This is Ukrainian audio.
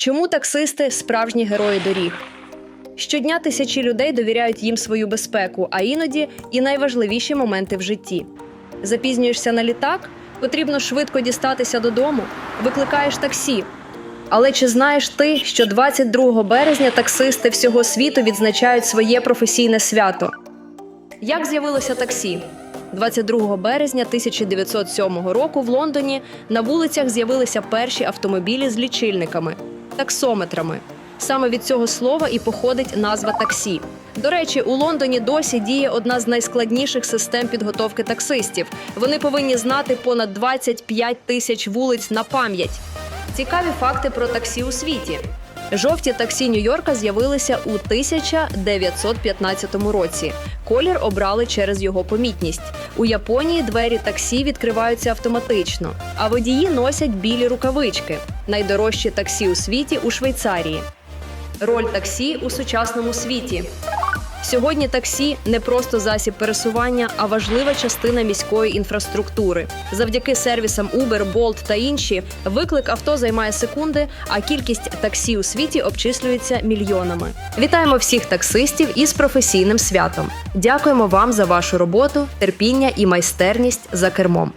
Чому таксисти справжні герої доріг? Щодня тисячі людей довіряють їм свою безпеку, а іноді і найважливіші моменти в житті. Запізнюєшся на літак, потрібно швидко дістатися додому, викликаєш таксі. Але чи знаєш ти, що 22 березня таксисти всього світу відзначають своє професійне свято? Як з'явилося таксі? 22 березня 1907 року в Лондоні на вулицях з'явилися перші автомобілі з лічильниками таксометрами. Саме від цього слова і походить назва таксі. До речі, у Лондоні досі діє одна з найскладніших систем підготовки таксистів. Вони повинні знати понад 25 тисяч вулиць на пам'ять. Цікаві факти про таксі у світі. Жовті таксі Нью-Йорка з'явилися у 1915 році. Колір обрали через його помітність. У Японії двері таксі відкриваються автоматично, а водії носять білі рукавички. Найдорожчі таксі у світі у Швейцарії. Роль таксі у сучасному світі. Сьогодні таксі не просто засіб пересування, а важлива частина міської інфраструктури. Завдяки сервісам Uber, Bolt та інші виклик авто займає секунди, а кількість таксі у світі обчислюється мільйонами. Вітаємо всіх таксистів із професійним святом. Дякуємо вам за вашу роботу, терпіння і майстерність за кермом.